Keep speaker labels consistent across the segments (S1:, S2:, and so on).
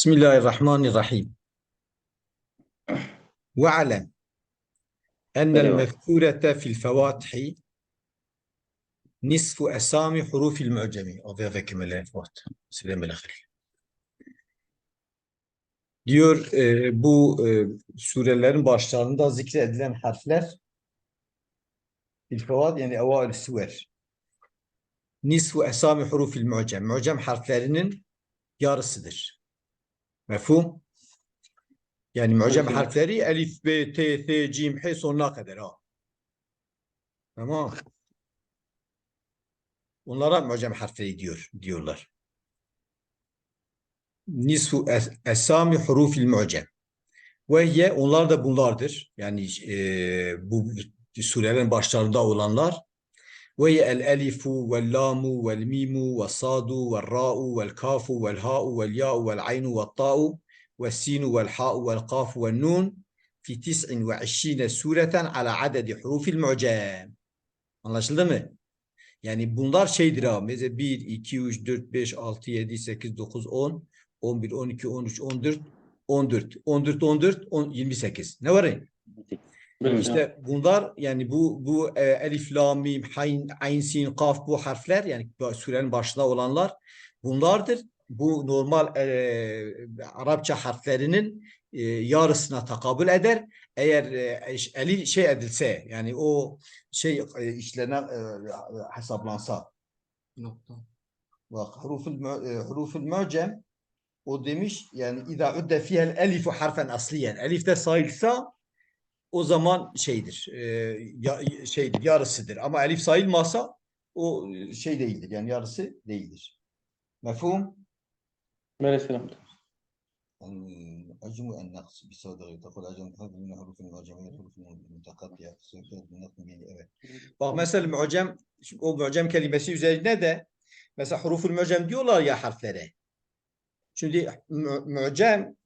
S1: Bismillahirrahmanirrahim. Ve'alem
S2: ennel
S1: mefkurete fil fevatihi nisfu esami hurufil mü'cemi. Adıyadaki meleğe fuat. Selamünaleyküm. Diyor e, bu e, surelerin başlarında zikredilen harfler İlfevad yani evail suver. Nisfu esami hurufil mu'cem. Mu'cem harflerinin yarısıdır. Mefhum? Yani mu'cem harfleri elif, b, t, t, cim, he sonuna kadar ha. Tamam. Onlara mu'cem harfleri diyor, diyorlar. Nisfu es, esami hurufil mu'cem. Ve onlar da bunlardır. Yani e, bu surelerin başlarında olanlar. Ve hiye el elifu vel lamu vel mimu vel sadu vel ra'u vel kafu vel ha'u vel ya'u vel aynu vel ta'u vel sinu vel ha'u vel kafu vel nun fi 29 sureten ala adedi hurufil mu'cem. Anlaşıldı mı? Yani bunlar şeydir ha. Mesela 1, 2, 3, 4, 5, 6, 7, 8, 9, 10, 11, 12, 13, 14, 14, 14, 14, 10, 28. Ne var ya?
S2: Evet.
S1: İşte bunlar yani bu bu e, elif, lam, mim, hayn, ayn, sin, kaf bu harfler yani surenin başında olanlar bunlardır. Bu normal e, Arapça harflerinin e, yarısına takabül eder. Eğer e, eli şey edilse yani o şey e, işlerine e, hesaplansa. Nokta. Bak huruful e, huruful mu'cem o demiş yani İza udde fihel elifu harfen asliyen. Elif de sayılsa o zaman şeydir. E, ya, şeydir, yarısıdır. Ama elif sayılmazsa o e, şey değildir. Yani yarısı değildir. Mefhum?
S2: Mesela.
S1: العجم النقص بصدغ تقول عجم تقول من حروف المعجمية حروف المتقطعة سيكون بالنقص بين evet. Bak mesela mucem şimdi o mucem kelimesi üzerine de mesela huruful mucem diyorlar ya harflere. Şimdi mu- mucem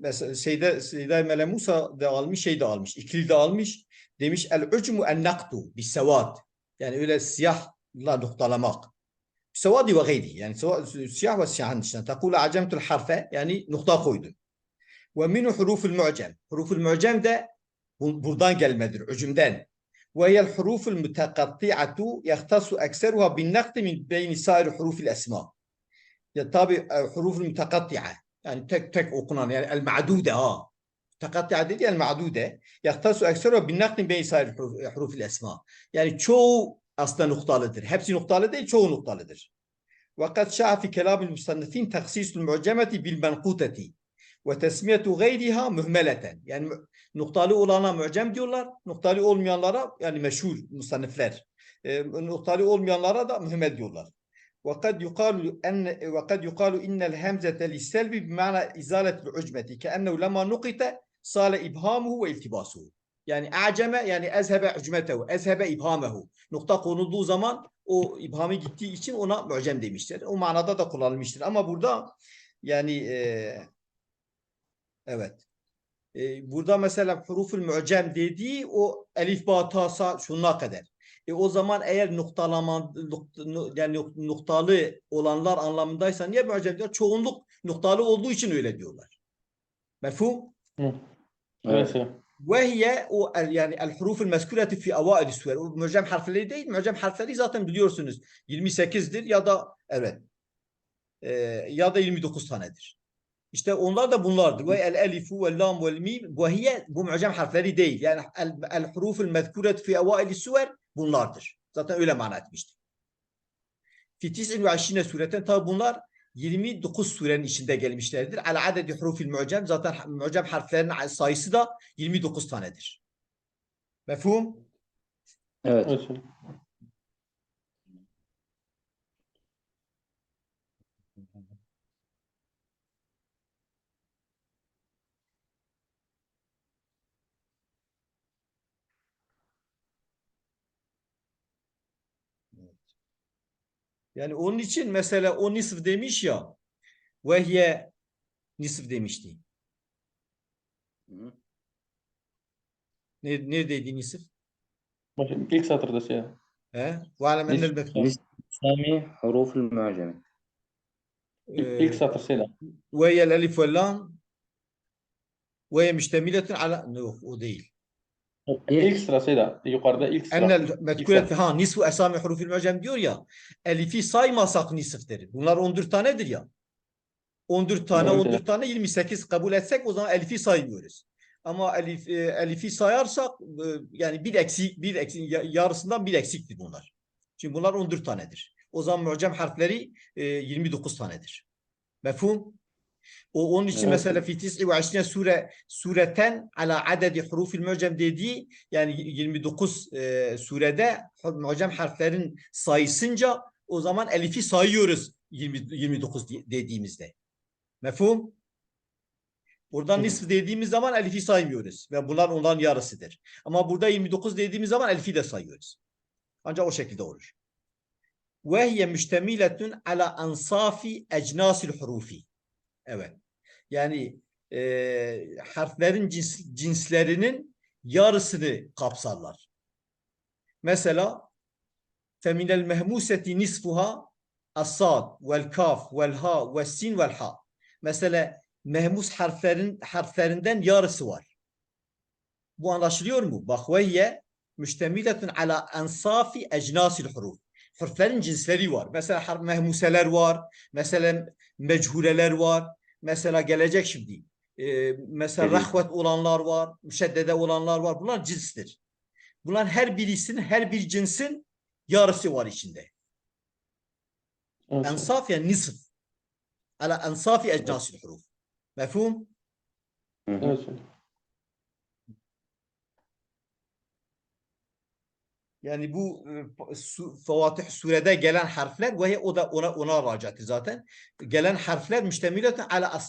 S1: şeyde Seyda Mele Musa da almış şey de almış. İkili de almış. Demiş el ucmu en naktu bis sevat. Yani öyle siyahla noktalamak. Sevadi ve gayri. Yani siyah ve siyahın dışında. Tekule acemtul harfe yani nokta koydun. Ve minu huruful mu'cem. Huruful mu'cem de bu- buradan gelmedir, ucumden. Ve hiyel huruful mutekatti'atu yahtasu ekseruha bin nakti min beyni sair hurufil esma. Ya tabi e, huruful mutekatti'a. Yani tek tek okunan yani el ma'dude ha. Mutekatti'a dedi el ma'dude. Yahtasu ekseruha bin nakti min beyni sair huruf- hurufil esma. Yani çoğu aslında noktalıdır. Hepsi noktalı değil, çoğu noktalıdır. وقد شاع في كلام المصنفين تخصيص المعجمة بالمنقوطة وتسمية غيرها مهملة yani noktalı olana mucem diyorlar noktalı olmayanlara yani meşhur musannifler e, noktalı olmayanlara da mühmel diyorlar وقد يقال أن وقد يقال إن الهمزة للسلب بمعنى إزالة العجمة كأنه لما نقط صار إبهامه والتباسه yani aceme yani ezhebe ucmetehu ezhebe ibhamehu nokta konulduğu zaman o ibhamı gittiği için ona mucem demişler. O manada da kullanılmıştır. Ama burada yani e, evet. E, burada mesela huruful mucem dediği o elif ba ta sa şununa kadar. E, o zaman eğer noktalama yani noktalı olanlar anlamındaysa niye böyle diyor? Çoğunluk noktalı olduğu için öyle diyorlar. Mefhum?
S2: Evet. evet.
S1: Ve hiye o yani el huruful meskureti fi avail suver. O mücem harfleri değil. Mücem harfleri zaten biliyorsunuz 28'dir ya da evet e, ya da 29 tanedir. İşte onlar da bunlardır. Ve el elifu ve lam ve mim ve hiye bu mu'cem harfleri değil. Yani el huruful mezkuret fi avail suver bunlardır. Zaten öyle mana etmiştir. Fi 29 sureten tabi bunlar 29 surenin içinde gelmişlerdir. Al adedi hurufil mucem zaten mucem harflerinin sayısı da 29 tanedir. Mefhum?
S2: Evet. Mesela.
S1: Yani onun için mesela o nisf demiş ya. Vehye nisf demişti. Ne, neredeydi nisf?
S2: Bakın ilk satırda şey.
S1: He? Ve alem enel
S3: mefhum. Sami huruful muacemi.
S2: İlk ee, satır şeyle.
S1: Vehye elif ve lam. Vehye müştemiletun ala. Yok o değil.
S2: İlk sıra Seyda. Yukarıda ilk sıra.
S1: Ennel mezkuret ha nisfu esami hurufil mucem diyor ya. Elifi saymasak nisiftir. Bunlar 14 tanedir ya. 14 tane
S2: Evet,
S1: 14
S2: evet.
S1: tane 28 kabul etsek o zaman elifi saymıyoruz. Ama elif, e, elifi sayarsak e, yani bir eksik bir eksik ya- yarısından bir eksiktir bunlar. Çünkü bunlar 14 tanedir. O zaman mucem harfleri e, 29 tanedir. Mefhum? O onun için
S2: Evet.
S1: mesela fi tis'i ve işrine sure sureten ala adedi hurufil mucem dediği yani 29 e, surede mucem harflerin sayısınca o zaman elifi sayıyoruz 20, 29 di- dediğimizde. Mefhum? Buradan nisf dediğimiz zaman elifi saymıyoruz ve bunlar onların yarısıdır. Ama burada 29 dediğimiz zaman elifi de sayıyoruz. Ancak o şekilde olur. Ve hiye müştemiletun ala ansafi ecnasil hurufi. Evet. Yani e, harflerin cins, cinslerinin yarısını kapsarlar. Mesela feminel mehmuseti nisfuha as-sad vel kaf vel ha ve sin vel ha. Mesela mehmus harflerin harflerinden yarısı var. Bu anlaşılıyor mu? Bak ve hiye müştemiletun ala ansafi ecnasil huruf. Harflerin cinsleri var. Mesela mehmuseler var. Mesela mechureler var. Mesela gelecek şimdi. Ee, mesela
S3: Evet.
S1: rahvet olanlar var. Müşeddede olanlar var. Bunlar cinstir. Bunlar her birisinin, her bir cinsin yarısı var içinde.
S2: Evet.
S1: Ensaf yani nisf. Ala ensafi ecnasil huruf. Mefhum?
S3: Hı
S1: Yani bu e, su, Favatih surede gelen harfler ve o da ona ona racattır zaten. Gelen harfler müştemiletun ala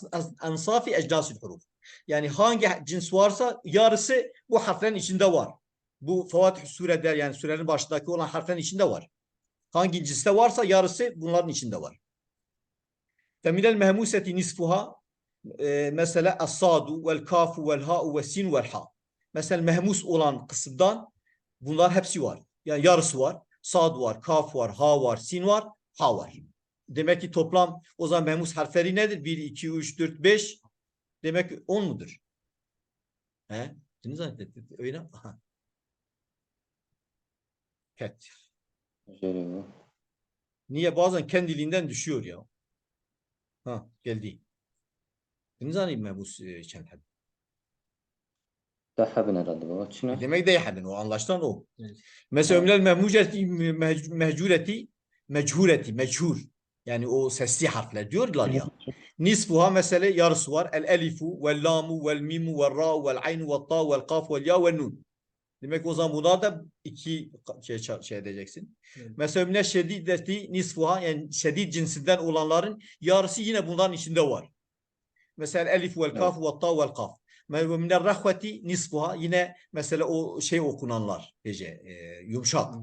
S1: ensafi ecnasil huruf. Yani hangi cins varsa yarısı bu harflerin içinde var. Bu Favatih surede yani surenin başındaki olan harflerin içinde var. Hangi cinste varsa yarısı bunların içinde var. Feminel mehmuseti nisfuha e, mesela as-sadu vel kafu vel ha'u ve sin vel ha. Mesela mehmus olan kısımdan bunlar hepsi var. Yani yarısı var. Sad var, kaf var, ha var, sin var, ha var. Demek ki toplam o zaman mehmus harfleri nedir? 1, 2, 3, 4, 5. Demek ki 10 mudur? He? Ne zannettin? Öyle mi? Ket. Niye? Bazen kendiliğinden düşüyor ya. Ha geldi. Ne zannedin mehmus e,
S3: Dahabın herhalde baba. Çin'e.
S1: Demek de yahadın o anlaşılan o.
S2: Evet.
S1: Mesela minel mehmuceti meh- mehcureti mechureti meçhur. Yani o sesli harfler diyorlar ya. Nisfuha mesela yarısı var. El elifu vel lamu vel mimu vel ra vel aynu vel ta vel kaf vel ya vel nun. Demek o zaman bunlar da iki şey, şey edeceksin.
S2: Evet.
S1: Mesela mine şedideti nisfuha yani şedid cinsinden olanların yarısı yine bunların içinde var. Mesela elif vel kaf vel ta vel kaf. Ve minel rahveti nisfuha yine mesela o şey okunanlar gece e, yumuşak.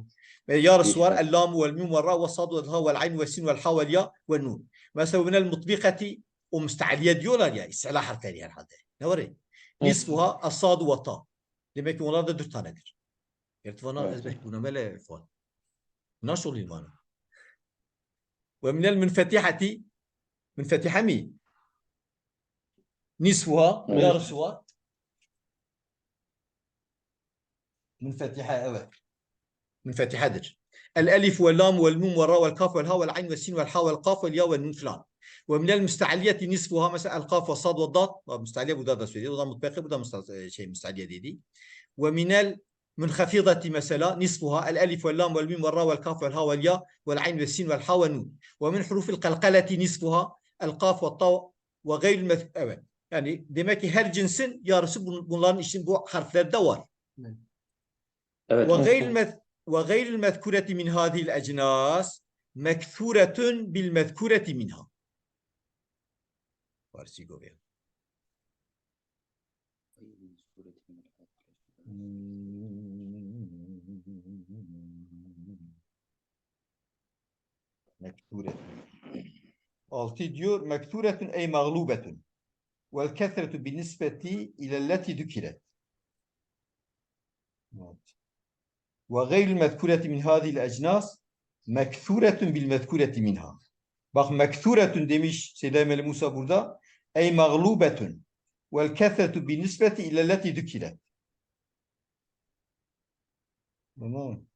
S1: Ve var.
S3: Yumuşak.
S1: El lamu vel mim vel ra vel sad vel ha vel ayn vel sin vel ha vel ya vel nun. Mesela minel mutbikati o müstealiye diyorlar ya. İstilah harfleri herhalde. Ne var ya? Nisfuha as-sadu ve ta. Demek ki onlar da dört tanedir. İrtifana
S3: Evet.
S1: ezbeh buna mele irfan. Nasıl oluyor mana? Ve minel münfetihati münfetiha mi? Nisfuha
S3: Evet.
S1: yarısı var. Münfetiha evet. Münfetihadır. الألف واللام والميم والراء والكاف والهاء والعين والسين والحاء والقاف والياء والنون فلان. ومن المستعلية نصفها مثلا القاف والصاد والضاد مستعلية da mutlaka bu da müsta- şey müstahliye dedi. ومن المنخفضة مثلا نصفها الألف واللام والميم والراء والكاف والهاء والياء والعين والسين والحاء والنون. ومن حروف القلقلة نصفها القاف والطاء وغير المث... Yani demek ki her cinsin yarısı bunların için bu harflerde var.
S3: Evet.
S1: Ve gayril mezkureti min hadil ecnas meksuretun bil mezkureti minha. Farsi Gobeya. Mekturet. Altı diyor mekturetun ey mağlubetun. والكثرة بالنسبة إلى التي ذكرت. نعم. وغير المذكورة من هذه الأجناس مكثورة بالمذكورة منها. بق مكثورة دمش سلام الموسى بردا أي مغلوبة والكثرة بالنسبة إلى التي ذكرت. تمام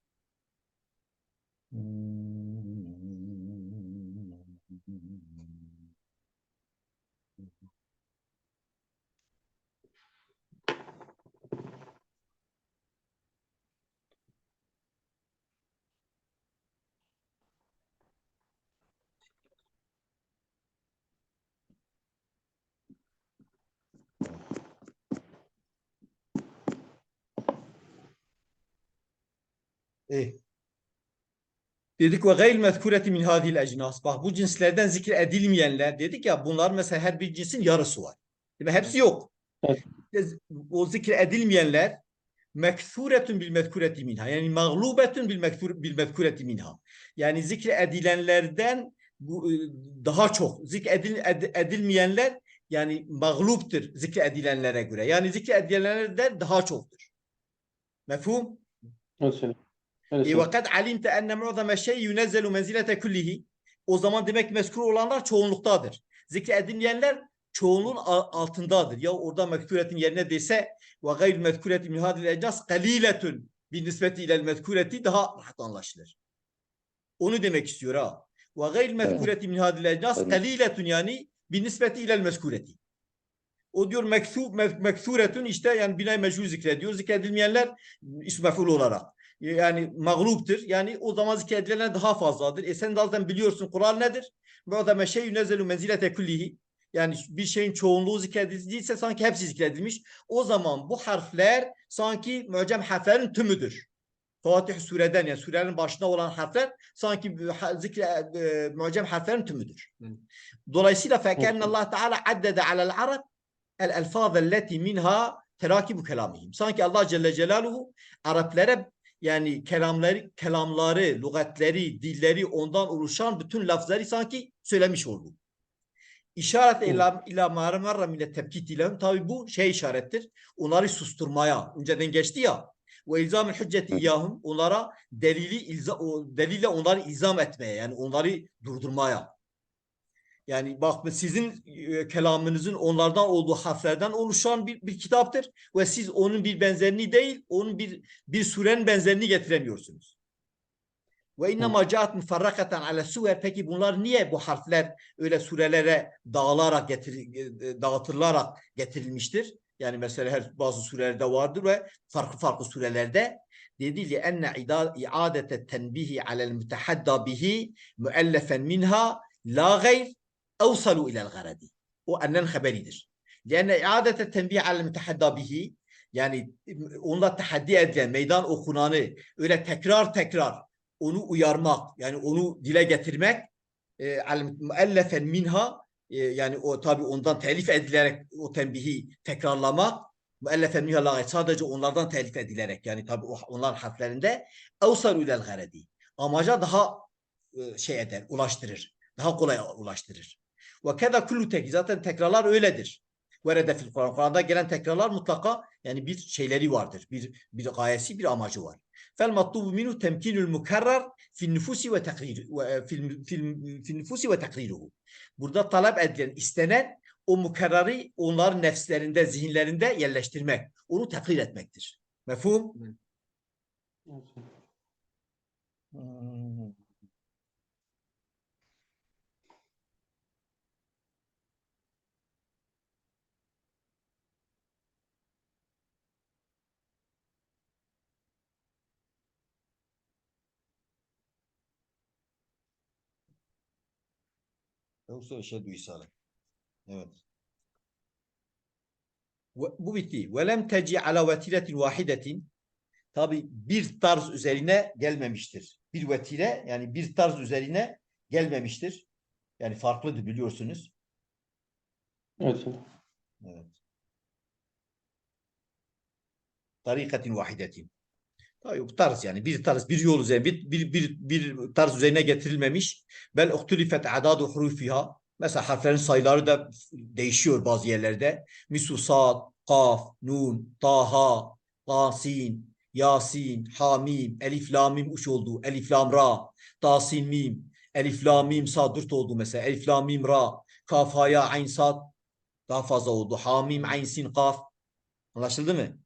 S1: İyi. Dedik ve gayr mezkureti min hadil ecnas. Bak bu cinslerden zikir edilmeyenler dedik ya bunlar mesela her bir cinsin yarısı var. Değil mi? Hepsi yok.
S2: Evet.
S1: O zikir edilmeyenler meksuretun bil mezkureti minha. Yani mağlubetun bil mektur bil mezkureti minha. Yani zikir edilenlerden bu, e, daha çok zikir edil, ed- edilmeyenler yani mağluptur zikir edilenlere göre. Yani zikir edilenlerden daha çoktur. Mefhum?
S2: Evet
S1: Kad alimte enne mu'zame şey yunezzelu menzilete kullihi. O zaman demek mezkur olanlar çoğunluktadır. Zikredilmeyenler çoğunluğun a- altındadır. Ya orada mezkuretin yerine dese ve gayr mezkureti min hadil ecnas kaliletun bin nispeti ilel mezkureti daha rahat anlaşılır. Onu demek istiyor ha. Ve gayr mezkureti min hadil
S3: Evet.
S1: kaliletun yani bin nispeti ilel mezkureti. O diyor meksu, me- meksuretun işte yani binay mecbur zikrediyor. Zikredilmeyenler ism mef'ul olarak. Yani mağluptur. Yani o zaman zikredilenler daha fazladır. E sen zaten biliyorsun Kur'an nedir? Ve o da şey yunezelu menzilete kullihi. Yani bir şeyin çoğunluğu zikredildiyse sanki hepsi zikredilmiş. O zaman bu harfler sanki mücem harflerin tümüdür. Fatih sureden yani surenin başında olan harfler sanki zikre e, mücem harflerin tümüdür. Dolayısıyla fekenne Allah Teala addede alel arab el elfaz elleti minha terakibu kelamihim. Sanki Allah Celle Celaluhu Araplara yani kelamları, kelamları, lügatleri, dilleri ondan oluşan bütün lafları sanki söylemiş oldu. İşaret ila, ila marmarra mine tepkit ilahum. Tabi bu şey işarettir. Onları susturmaya. Önceden geçti ya. Ve ilzam hücceti iyahum. Onlara delili ilza, delille onları ilzam etmeye. Yani onları durdurmaya. Yani bak sizin e, kelamınızın onlardan olduğu harflerden oluşan bir, bir kitaptır ve siz onun bir benzerini değil, onun bir bir surenin benzerini getiremiyorsunuz. Ve inne ma caat mufarrakaten ala suver. Peki bunlar niye bu harfler öyle surelere dağılarak getir, e, dağıtılarak getirilmiştir? Yani mesela her bazı surelerde vardır ve farklı farklı surelerde dedi li enne iadete tenbihi alel mütehadda bihi müellefen minha la gayr أوصلوا إلى الغرض وأنن haberidir. لأن إعادة التنبيه على المتحدى به yani onunla tahaddi edilen, meydan okunanı öyle tekrar tekrar onu uyarmak, yani onu dile getirmek e, müellefen minha e, yani o tabi ondan telif edilerek o tembihi tekrarlamak müellefen minha la gayr, sadece onlardan telif edilerek yani tabi onlar harflerinde evsalu ilel garedi amaca daha e, şey eder, ulaştırır. Daha kolay ulaştırır. Ve keda kullu tek zaten tekrarlar öyledir. Verede fil Kur'an. Kur'an'da gelen tekrarlar mutlaka yani bir şeyleri vardır. Bir bir gayesi, bir amacı var. Fel matlubu minhu temkinul mukarrar fil nüfusi ve takrir ve fil fil fil nüfusi ve takriruhu. Burada talep edilen, istenen o mukarrarı onların nefslerinde, zihinlerinde yerleştirmek, onu takrir etmektir. Mefhum?
S2: Evet
S1: Yoksa eşhedü isale. Evet. Ve- Bu bitti. Ve lem teci ala vetiretin vahidetin. Tabi bir tarz üzerine gelmemiştir. Bir vetire yani bir tarz üzerine gelmemiştir. Yani farklıdır biliyorsunuz.
S2: Evet.
S1: Evet. Tarikatin vahidetin. Bu tarz yani bir tarz bir yol üzerine bir, bir, bir, bir tarz üzerine getirilmemiş. Bel uhtulifet adadu hurufiha. Mesela harflerin sayıları da değişiyor bazı yerlerde. Misu sad, kaf, nun, taha, tasin, yasin, hamim, elif, lam, mim uç oldu. Elif, lam, ra, tasin, mim, elif, lam, mim, sad dört oldu mesela. Elif, lam, mim, ra, kaf, ha, ya, ayn, sad Daha fazla oldu. Hamim, ayn, sin, kaf. Anlaşıldı mı?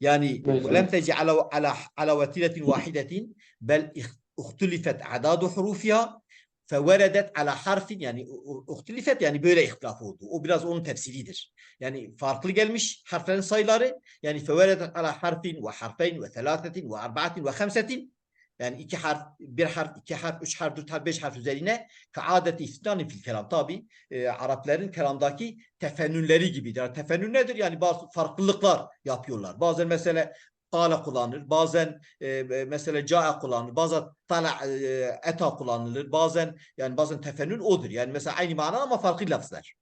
S2: يعني
S1: ولم تجي على على على وتيرة واحدة بل اختلفت أعداد حروفها فوردت على حرف يعني اختلفت يعني böyle ihtilaf oldu. O biraz onun tefsiridir. Yani farklı gelmiş harflerin sayıları yani فوردت على حرف وحرفين وثلاثة وأربعة وخمسة yani iki harf, bir harf, iki harf, üç harf, dört harf, beş harf üzerine kaadeti istinani fil kelam. Tabi e, Arapların kelamdaki tefennünleri gibidir. Yani tefennün nedir? Yani bazı farklılıklar yapıyorlar. Bazen mesela kâle kullanılır, bazen e, e, mesela ca'a kullanılır, bazen tala e, eta kullanılır, bazen yani bazen tefennün odur. Yani mesela aynı mana ama farklı lafızlar.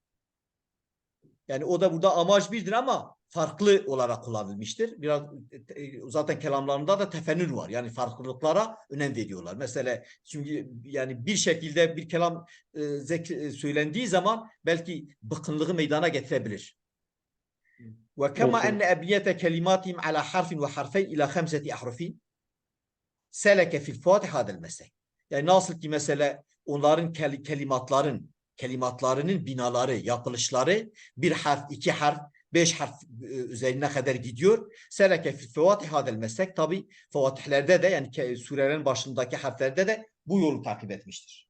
S1: Yani o da burada amaç birdir ama farklı olarak kullanılmıştır. Biraz e, zaten kelamlarında da tefennün var. Yani farklılıklara önem veriyorlar. Mesela çünkü yani bir şekilde bir kelam e, zek- e, söylendiği zaman belki bıkkınlığı meydana getirebilir. Ve kema enne ebniyete kelimatihim ala harfin ve harfeyn ila khamseti ahrufin seleke fil fatih hadel meslek. Yani nasıl ki mesela onların kel- kelimatların kelimatlarının binaları, yapılışları bir harf, iki harf, beş harf e, üzerine kadar gidiyor. Seleke fil fatih hadel meslek. Tabi fatihlerde de yani surelerin başındaki harflerde de bu yolu takip etmiştir.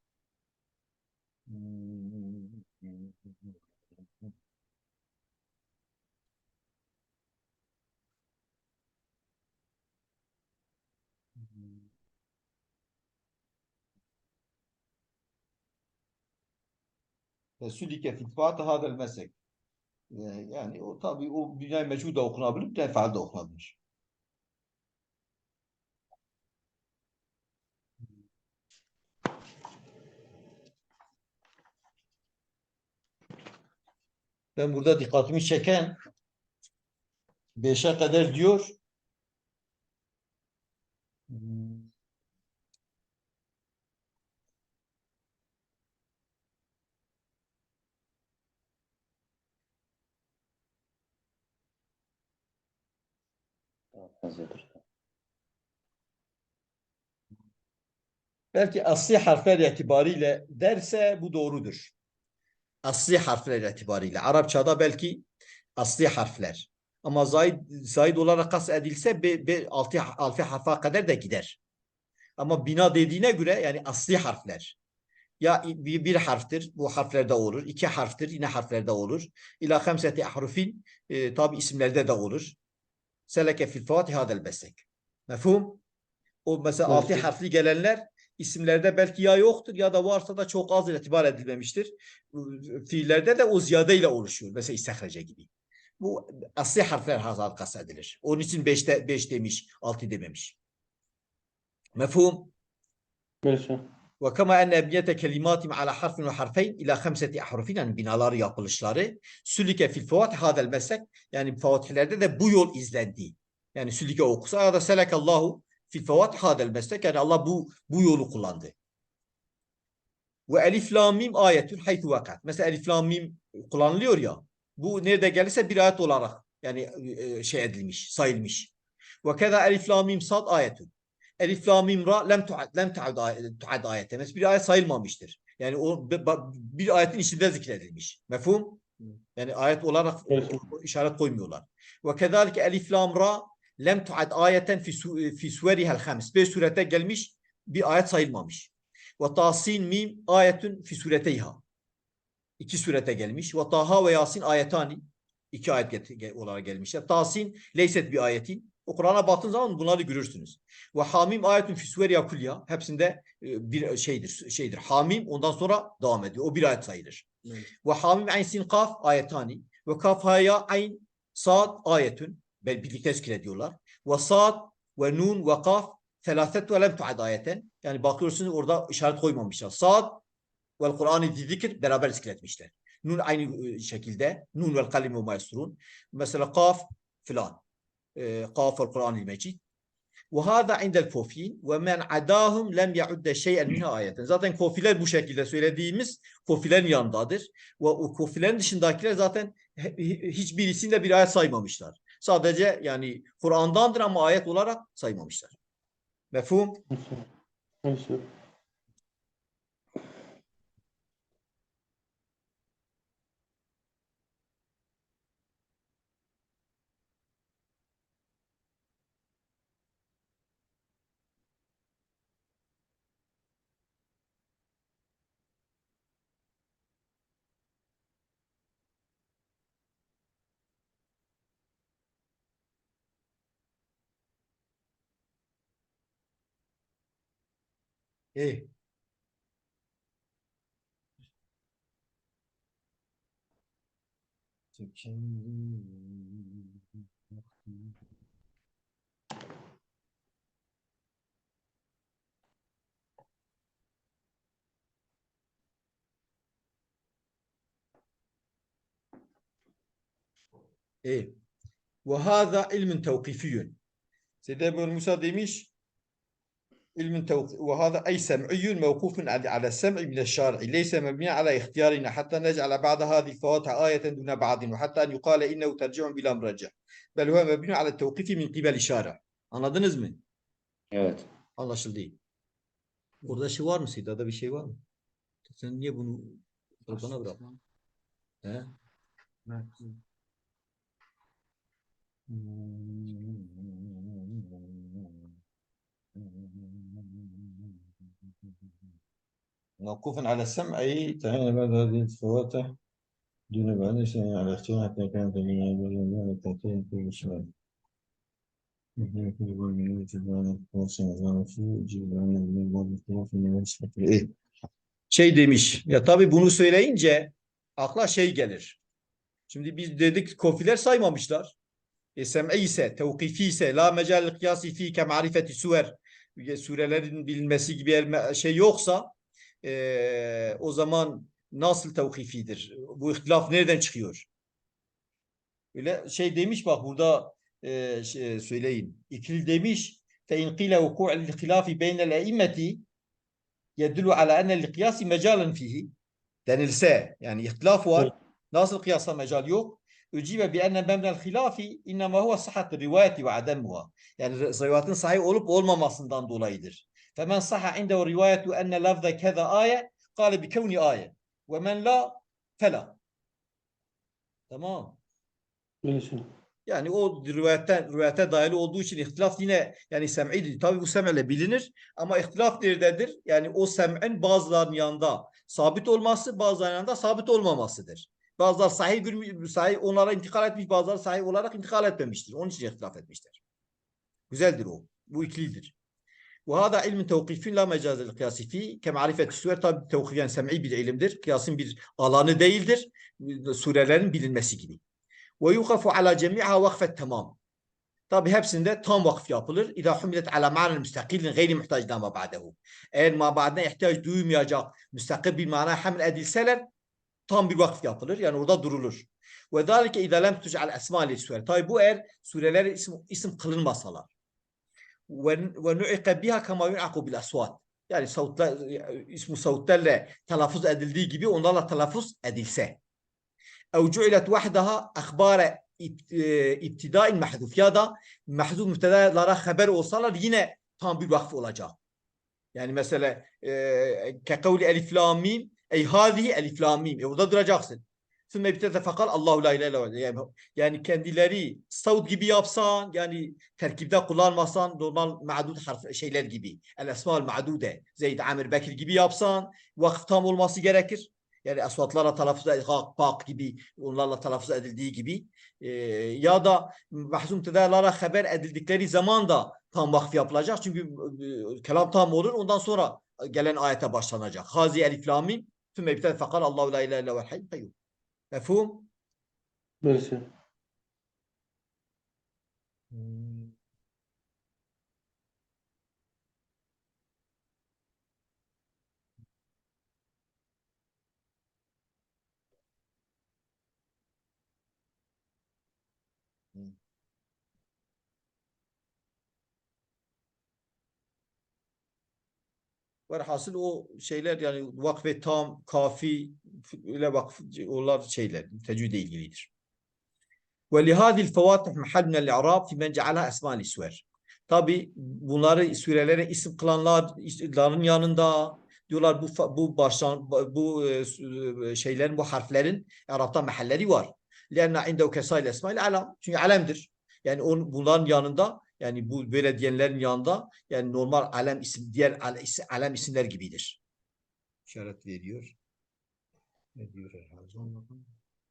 S1: Sülike fil fatih hadel meslek. Ee, Yani o tabii o dünya mecbur da okunabilir, tefaal de okunabilir. Ben burada dikkatimi çeken beşe kadar diyor.
S3: Fazladır.
S1: Belki asli harfler itibariyle derse bu doğrudur. Asli harfler itibariyle. Arapçada belki asli harfler. Ama zaid, zaid olarak kas edilse be, be, altı, altı harfa kadar da gider. Ama bina dediğine göre yani asli harfler. Ya bir, bir harftir, bu harflerde olur. iki harftir, yine harflerde olur. İlâ hamseti ahrufin, e, tabi isimlerde de olur. Seleke fil fatihadel besek. Mefhum? O mesela altı harfli gelenler isimlerde belki ya yoktur ya da varsa da çok az itibar edilmemiştir. Fiillerde de o ziyadeyle oluşuyor. Mesela istihrece gibi. Bu asli harfler hazal kastedilir. Onun için beşte, beş demiş, altı dememiş. Mefhum?
S2: Maalesef.
S1: Ve kema enne ebniyete kelimatim ala harfin ve harfeyn ila hamseti ahrufin yani binaları yapılışları sülike fil fevatih hadel meslek yani fatihlerde de bu yol izlendi. Yani sülike okusa ya da selekallahu fil fevatih hadel meslek yani Allah bu bu yolu kullandı. Ve elif lam mim ayetün haythu vakat. Mesela elif lam mim kullanılıyor ya. Bu nerede gelirse bir ayet olarak yani e, şey edilmiş, sayılmış. Ve keda elif lam mim sad ayetün. Elif lam mim ra lem tuad lem tuad ay- tuad ayete. Mesela bir ayet sayılmamıştır. Yani o bir ayetin içinde zikredilmiş. Mefhum? Yani ayet olarak
S2: Evet.
S1: işaret koymuyorlar. Ve kezalike elif lam ra lem tuad ayeten fi fi suverihel hams. Beş surete gelmiş bir ayet sayılmamış. Ve tasin mim ayetün fi sureteyha. İki surete gelmiş. Ve taha ve yasin ayetani. İki ayet olarak gelmişler. Tasin leyset bir ayetin. O Kur'an'a baktığın zaman bunları görürsünüz. Ve hamim ayetün fi suveriya kulya. Hepsinde e, bir şeydir, şeydir. Hamim ondan sonra devam ediyor. O bir ayet sayılır. Ve hamim ayn sin kaf ayetani. Ve kaf haya ayn sad ayetün. Bel- Birlikte zikrediyorlar. Ve sad ve nun ve kaf felaset ve lem tuad ayeten. Yani bakıyorsunuz orada işaret koymamışlar. Sad ve Kur'an-ı zikir beraber zikretmişler. Nun aynı e, şekilde. Nun vel kalim ve maesturun. Mesela kaf filan. E, kaf vel Kur'an-ı mecid. وهذا عند الكوفيين ومن عداهم لم يعد شيئا منها ayeten. Zaten kofiler bu şekilde söylediğimiz kofilerin yanındadır. Ve o kofilerin dışındakiler zaten he- he- hiçbirisinde bir ayet saymamışlar. Sadece yani Kur'an'dandır ama ayet olarak saymamışlar. Mefhum?
S2: Maalesef.
S1: İyi. Tükendim. Ve hâzâ ilmin tevkifiyün. Sede Musa demiş, علم توقيف وهذا أي سمعي موقوف على على السمع من الشارع ليس مبني على اختيارنا حتى نجعل بعض هذه الفواتح آية دون بعض وحتى أن يقال إنه ترجع بلا مرجع بل هو مبني على التوقيف من قبل الشارع anladınız mı?
S3: Evet.
S1: Anlaşıldı. Orada şey var mı Sida'da bir şey var mı? Sen niye bunu bana bırak? He? موقوف على السمع أي تعين بعد هذه الفواتح دون بعد شيء على اختيار حتى كانت من التأكيد في الشمال. Şey demiş ya tabii bunu söyleyince akla şey gelir. Şimdi biz dedik kofiler saymamışlar. E, sem'i ise, tevkifi ise, la mecal kıyasi fi ke marifeti suver, e, surelerin bilinmesi gibi elme- şey yoksa e, o zaman nasıl tevkifidir? Bu ihtilaf nereden çıkıyor? Öyle şey demiş bak burada e, şey, söyleyin. İkil demiş fe in qila vuku'ul ihtilafi beynel e'immeti yedulu ala enel kıyasi mecalen fihi denilse yani ihtilaf var. Nasıl kıyasa mecal yok? Ücibe bi enne memnel hilafi innema huve sıhhat rivayeti ve ademuha. Yani rivayetin sahih olup olmamasından dolayıdır. İndehu rivayetu enne lafza keza aye kâle bi kevni aye. Ve men la fela. Tamam.
S2: Öyle şey.
S1: Yani o rivayetten rivayete dahil olduğu için ihtilaf yine yani sem'idir. Tabi bu sem'le bilinir ama ihtilaf nerededir? Yani o sem'in bazılarının yanında sabit olması, bazılarının yanında sabit olmamasıdır. Bazılar sahih, sahih onlara intikal etmiş, bazıları sahih olarak intikal etmemiştir. Onun için ihtilaf etmişler. Güzeldir o. Bu ikilidir. وهذا علم توقيفي لا مجاز للقياس فيه كمعرفة السور tabi tevkif yani sem'i bir ilimdir. Kıyasın bir alanı değildir. Surelerin bilinmesi gibi. Ve yukafu ala cemi'a vakfet tamam. Tabi hepsinde tam vakıf yapılır. İza humilet ala ma'nen müstakilin gayri muhtaç ma ba'dehu. Eğer ma ba'dına ihtiyaç duymayacak müstakil bir mana hamil edilseler tam bir vakıf yapılır. Yani orada durulur. Ve zalike idâ lem tuc'al esmâ sure. Tabi bu eğer surelere isim, isim kılınmasalar. Biha kama yun'aku bil asvat. Yani savutlar, ismi savutlarla telaffuz edildiği gibi onlarla telaffuz edilse. أو جعلت وحدها أخبار ib- e, iptidai mahduf ya da mahduf müptedalara haber olsalar yine tam bir vakf olacak. Yani mesela e, kekavli elif lam mim ey hâzihi elif lam mim. E orada duracaksın. Sümme ibtede fakal Allahu la ilahe illallah. Yani, kendileri savut gibi yapsan yani terkipte kullanmasan normal ma'dud harf şeyler gibi. El esmaül ma'dude. Zeyd, Amir, Bekir gibi yapsan vakıf tam olması gerekir. Yani asvatlarla telaffuz hak, pak gibi onlarla telaffuz edildiği gibi e, ya da mahzum tedalara haber edildikleri zaman da tam vakf yapılacak. Çünkü e, kelam tam olur. Ondan sonra gelen ayete başlanacak. Hazi elif lam mim tümme ibtel fakal Allahu la ilahe illa huvel hayyul kayyum.
S2: Böyle şey. Velhasıl o şeyler yani vakfe tam, kafi ile vakf onlar şeyler tecvide ilgilidir. Ve lihâzil fevâtih mahal minel i'rab fi men cealâ esmâ lisver. Tabi bunları sürelere isim kılanların yanında diyorlar bu bu başlan bu e, e, şeylerin bu harflerin Arap'ta mahalleri var. Lianna indehu kesail esmail alam. Çünkü alemdir. Yani on, bunların yanında yani bu böyle diyenlerin yanında yani normal alem isim diğer alem isimler gibidir. İşaret veriyor. Ne diyor herhalde?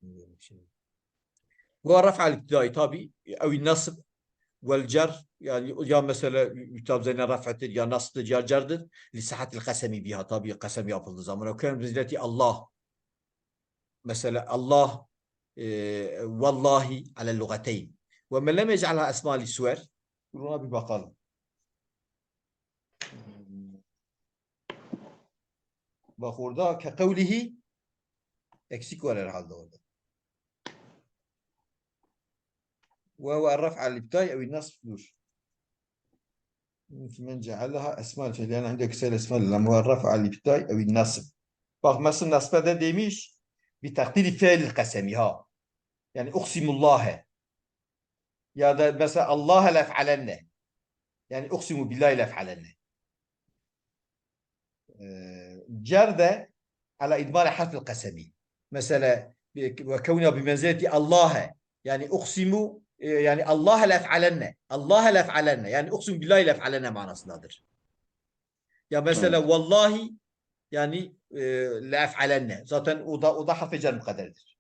S2: Bilmiyorum, şey. Ve raf'al iptidai tabi ev nasb
S1: vel cer yani ya mesela mütabzene raf'tir ya nas'tır ya cerdir li sıhhatil kasemi biha tabi kasem yapıldığı zaman o kelim bizleti Allah mesela Allah e, vallahi alel lugateyn ve اكسي كوال هذا ولا وهو الرفع على البتاي أو النصب فلوش من جعلها أسماء الفعل أنا عندي اكسال أسماء هو الرفع على البتاي أو النصب باغ مثلا النصب هذا ديميش بتقدير فعل القسمي ها. يعني أقسم الله. يا ده مثلا الله لا يفعلن يعني أقسم بالله لا يفعلن آه، جرد على إدمار حرف القسمين. Mesela ve kevna bimenzileti Allah'a yani uksimu e, yani Allah'a lef'alenne. Allah'a lef'alenne. Yani uksim billahi lef'alenne manasındadır. Ya mesela vallahi yani e, lef'alenne. Zaten o da o da harf cer mukadderdir.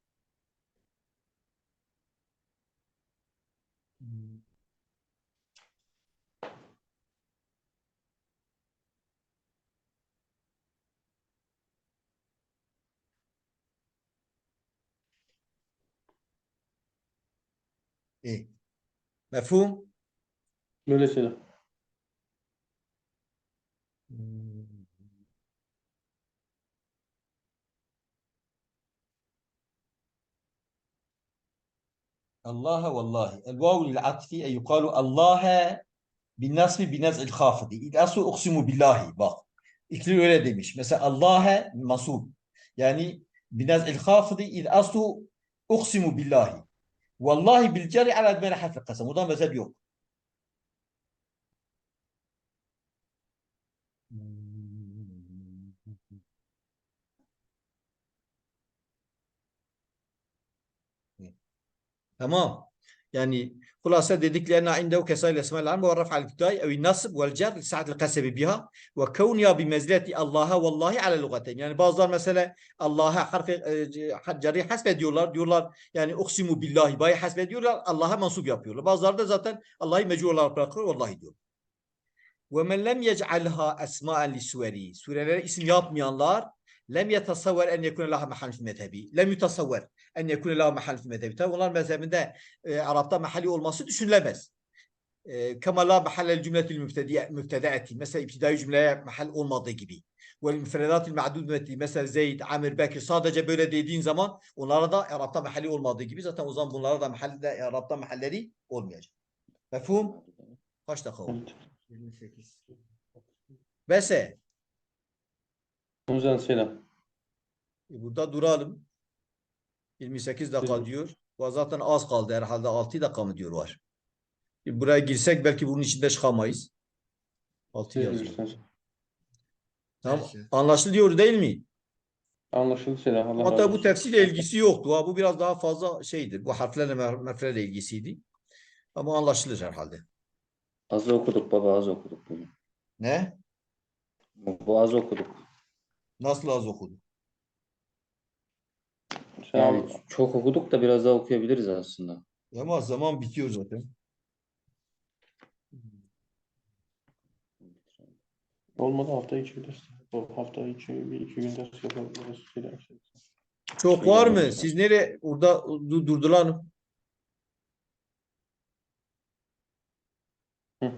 S1: إيه. مفهوم؟
S2: معلش هنا؟
S1: الله والله. الواو العطفي أي يقال الله بالنصب بنزع الخافض. الأصل أقسم بالله بق إكلي ولا ديمش مثلا الله منصوب. يعني بنزع الخافض. الأصل أقسم بالله. Vallahi bil cari ala admene harfi kasam. Ondan mezhep yok. Tamam. İndehu kesayl esma'l am ve raf'al ibtidai ev nasb vel cer li sa'atil kasebi biha ve kevniya bi mezleti Allah'a vallahi ala lugateyn. Yani bazılar mesela Allah'a harfi e, cari hasbediyorlar. Diyorlar yani uksimu billahi bayi hasbediyorlar. Allah'a mansup yapıyorlar. Bazıları da zaten Allah'ı mecbur olarak bırakıyor. Vallahi diyor. Ve men lem yec'alha esma'en li. Surelere isim yapmayanlar lem yetasavver en yekune laha mahal mezhebi. Lem yutasavver en yekune laha mahal fi mezhebi. Tabi onlar mezhebinde e, Arap'ta mahalli olması düşünülemez. E, kema la mahallel cümletil müftediye- müftedaeti. Mesela iptidai cümleye mahal olmadığı gibi. Ve müfredatil ma'dudeti. Mesela Zeyd, Amir, Bekir sadece böyle dediğin zaman onlara da Arap'ta mahalli olmadığı gibi zaten o zaman bunlara da mahalle, Arap'ta mahalleri olmayacak. Mefhum? Kaç dakika oldu?
S2: Evet.
S1: 28. Bese.
S2: Hocam selam.
S1: E, Burada duralım. 28 dakika diyor. Ve zaten az kaldı herhalde 6 dakika mı diyor var. Buraya girsek belki bunun içinde çıkamayız. 6 yazıyor. Tamam. Anlaşılıyor değil mi?
S2: Anlaşıldı selam. Allah
S1: Hatta bu tefsirle ilgisi yoktu. Ha, bu biraz daha fazla şeydir. Bu harflerle me- mefreyle ilgisiydi. Ama anlaşılır herhalde.
S3: Az okuduk baba az okuduk bugün.
S1: Ne?
S3: Bu az okuduk.
S1: Nasıl az okudun?
S2: Selam.
S3: Yani çok okuduk da biraz daha okuyabiliriz aslında.
S1: Ama zaman bitiyor zaten.
S2: Olmadı hafta içi bir ders. Bu hafta içi bir iki gün ders yapabiliriz. Selam.
S1: Çok var mı? Siz nereye? Orada du- durdular mı?